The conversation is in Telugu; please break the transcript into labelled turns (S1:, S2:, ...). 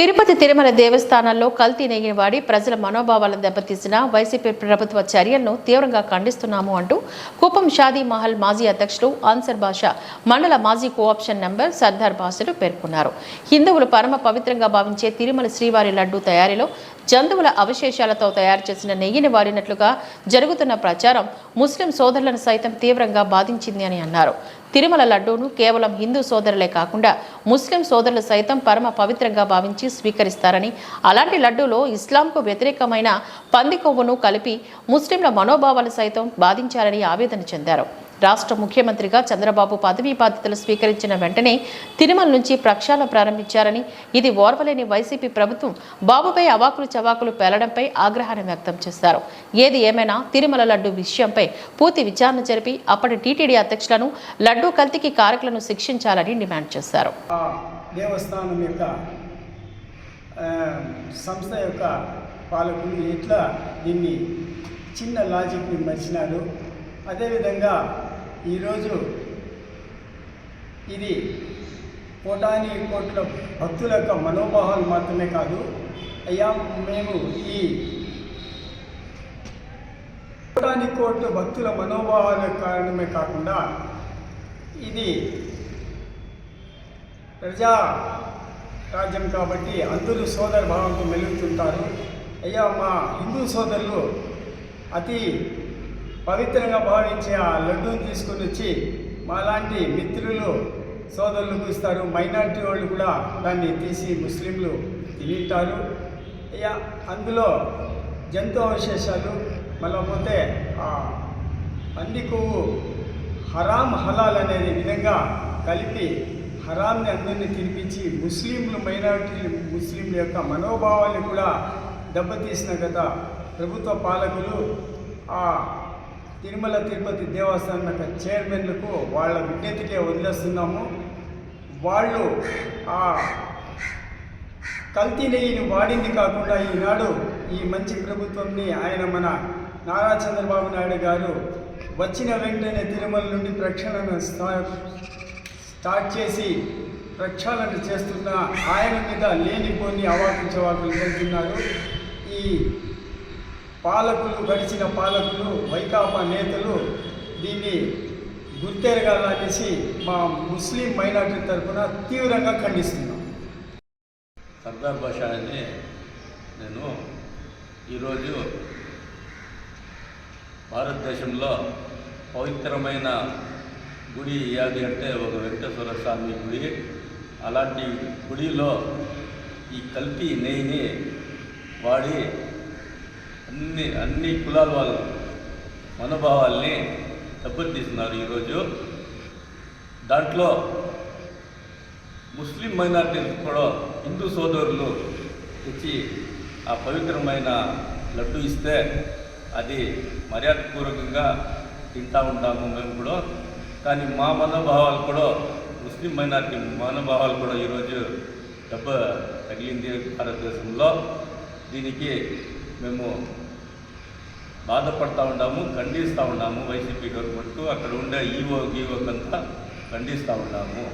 S1: తిరుపతి తిరుమల దేవస్థానాల్లో కల్తీ నెయ్యిని వాడి ప్రజల మనోభావాలను దెబ్బతీసిన వైసీపీ ప్రభుత్వ చర్యలను తీవ్రంగా ఖండిస్తున్నాము అంటూ కుప్పం షాదీ మహల్ మాజీ అధ్యక్షులు ఆన్సర్ బాషా మండల మాజీ కోఆప్షన్ నెంబర్ సర్దార్ బాసులు పేర్కొన్నారు. హిందువులు పరమ పవిత్రంగా భావించే తిరుమల శ్రీవారి లడ్డూ తయారీలో జంతువుల అవశేషాలతో తయారు చేసిన నెయ్యిని వాడినట్లుగా జరుగుతున్న ప్రచారం ముస్లిం సోదరులను సైతం తీవ్రంగా బాధించింది అని అన్నారు. తిరుమల లడ్డూను కేవలం హిందూ సోదరులే కాకుండా ముస్లిం సోదరులు సైతం పరమ పవిత్రంగా భావించి స్వీకరిస్తారని అలాంటి లడ్డూలో ఇస్లాంకు వ్యతిరేకమైన పంది కొవ్వును కలిపి ముస్లింల మనోభావాలు సైతం బాధించారని ఆవేదన చెందారు. రాష్ట్ర ముఖ్యమంత్రిగా చంద్రబాబు పదవీ బాధ్యతలు స్వీకరించిన వెంటనే తిరుమల నుంచి ప్రక్షాళన ప్రారంభించారని ఇది ఓర్వలేని వైసీపీ ప్రభుత్వం బాబుపై అవాకులు చవాకులు పేలడంపై ఆగ్రహాన్ని వ్యక్తం చేశారు. ఏది ఏమైనా తిరుమల లడ్డు విషయంపై పూర్తి విచారణ జరిపి అప్పటి టీటీడీ అధ్యక్షులను లడ్డూ కల్తీకి కారకులను శిక్షించాలని డిమాండ్ చేశారు.
S2: దేవస్థానం యొక్క సంస్థ యొక్క పాలకులు ఎట్లా దీన్ని చిన్న లాజిక్ని మర్చినారు? అదేవిధంగా ఈరోజు ఇది కోటాని కోట్ల భక్తుల యొక్క మనోభావాలు మాత్రమే కాదు అయ్యా మేము ఈ కోటాని కోట్ల భక్తుల మనోభావాల కారణమే కాకుండా ఇది ప్రజా రాజ్యం కాబట్టి అందరూ సోదర భావంతో మెలుగుతుంటారు. అయ్యా మా హిందూ సోదరులు అతి పవిత్రంగా భావించే ఆ లడ్డూని తీసుకొని వచ్చి మాలాంటి మిత్రులు సోదరులకు ఇస్తారు. మైనారిటీ వాళ్ళు కూడా దాన్ని తీసి ముస్లింలు తింటారు అయ్యా అందులో జంతు అవశేషాలు మళ్ళీ పోతే ఆ పంది కొవ్వు హరాం హలాల్ అనేది విధంగా కలిపి హరాంని అందరినీ తినిపించి ముస్లింలు మైనారిటీ ముస్లింల యొక్క మనోభావాన్ని కూడా దెబ్బతీసిన గత ప్రభుత్వ పాలకులు ఆ తిరుమల తిరుపతి దేవస్థానం యొక్క చైర్మన్లకు వాళ్ళ విజ్ఞతకే వదిలేస్తున్నాము. వాళ్ళు ఆ కల్తీ నెయ్యిని వాడింది కాకుండా ఈనాడు ఈ మంచి ప్రభుత్వంని ఆయన మన నారా చంద్రబాబు నాయుడు గారు వచ్చిన వెంటనే తిరుమల నుండి ప్రక్షాళన స్థా- స్టార్ట్ చేసి ప్రక్షాళన చేస్తున్న ఆయన మీద లేనిపోని అవాకించవాకులు చవాకులు వెళ్తున్నారు ఈ పాలకులు గడిచిన పాలకులు వైకాపా నేతలు దీన్ని గుర్తెరగాలనేసి మా ముస్లిం మైనార్టీ తరఫున తీవ్రంగా ఖండిస్తున్నాం.
S3: సర్దార్ భాష నేను ఈరోజు భారతదేశంలో పవిత్రమైన గుడి ఏది అంటే ఒక వెంకటేశ్వర స్వామి గుడి. అలాంటి గుడిలో ఈ కల్తీ నెయ్యిని వాడి అన్ని అన్ని కులాల వాళ్ళ మనోభావాల్ని దెబ్బతీస్తున్నారు ఈరోజు. దాంట్లో ముస్లిం మైనార్టీలు కూడా హిందూ సోదరులు తెచ్చి ఆ పవిత్రమైన లడ్డు ఇస్తే అది మర్యాదపూర్వకంగా తింటా ఉంటాము మేము కూడా. కానీ మా మనోభావాలు కూడా ముస్లిం మైనార్టీ మనోభావాలు కూడా ఈరోజు దెబ్బ తగిలింది భారతదేశంలో. దీనికి మేము బాధపడతా ఉన్నాము ఖండిస్తూ ఉన్నాము వైసీపీ గవర్నమెంట్ అక్కడ ఉండే ఈవో గీవోకంతా ఖండిస్తూ ఉన్నాము.